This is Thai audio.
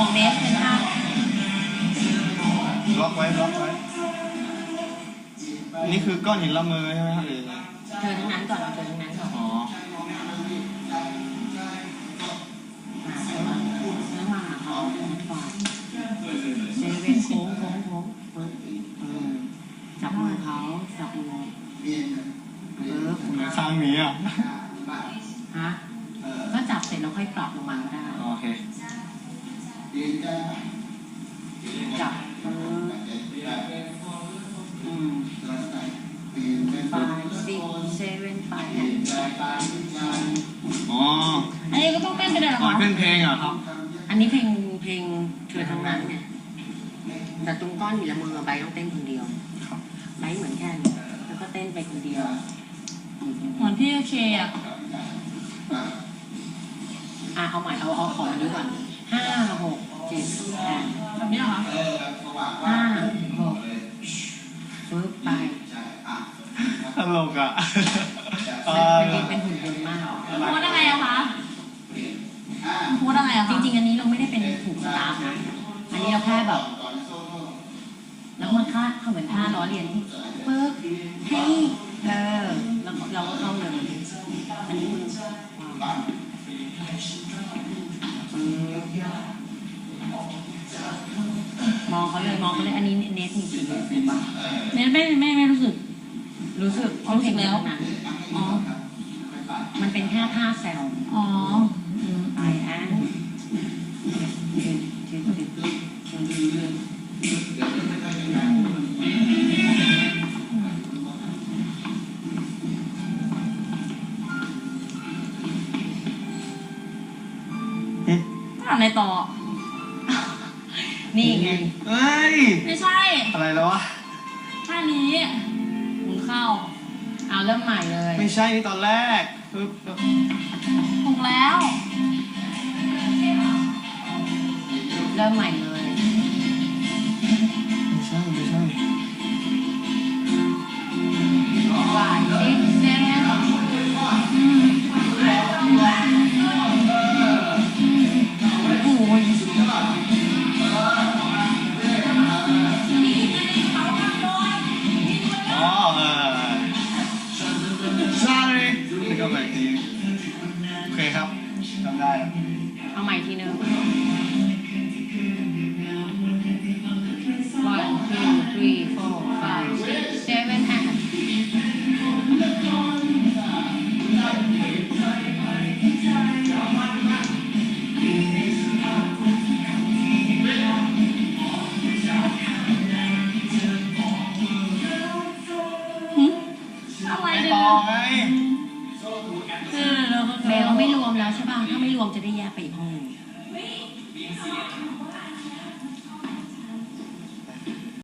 ของเนสเป็นห้าล็อกไว้ล็อกไว้ นี่คือก้อนหินละเมอใช่ไหมครับเรือเจอทั้งนั้นก่อนเราเจอทั้งนั้นก่อนอ๋อโค้งโค้งโค้งเปิอจับมือเขาจับมือเออสร้างหมีอะ จับปึ๊บอืม five six seven five อ๋ออันนี้ก็ต้องเต้นไปเลยเหรออ๋อคะเป็นเพลงเหรอครับ อันนี้เพลงเพลงเธอทั้งนั้นไงแต่ตรงก้อนหินละมือใบต้องเต้นคนเดียวครับใบเหมือนแค่นี้แล้วก็เต้นไปคนเดียวเหมือนพี่เคอะอะเอาใหม่เอาเอาของอันนี้ก่อนห้าหก เจ็ดแปดแบบนี้เหรอคะห้าหกปึ๊บไปตลกอะเอมันอเป็นเป็นหุ่นยนต์มากโพสอะไรอะคะโพสอะไรอะจคะริงๆ อันนี้เราไม่ได้เป็นถูกสตาฟนะ อันนี้เราแค่แบบแล้วมันค่าเขาเหมือนค่าล้อเลียนปึ๊บ มองเขาเลยอันนี้เนสมีสีถูกปะเนี่ยไม่ไม่ไม่รู้สึก รู้สึกอ๋อรู้สึกแล้วนะอ๋อ มันเป็นแค่ท่าแซวอ๋ออืมไปอันจึ๊ดจึ๊ดจึ๊ดจึ๊ดทำอะไรต่อ นี่ไง เฮ้ย ไม่ใช่อะไรแล้ววะ ท่านี้หมุนเข้า เอาเริ่มใหม่เลยไม่ใช่นี่ตอนแรกปึ๊บปึ๊บถูกแล้ว เริ่มใหม่เลย จำได้แล้วเอาใหม่ทีนึง one two three four five six seven and อะไรไปเนี่ย ต่อไง ไม่รวมแล้วใช่ป่ะถ้าไม่รวมจะได้แยกไปอีกห้องหนึ่ง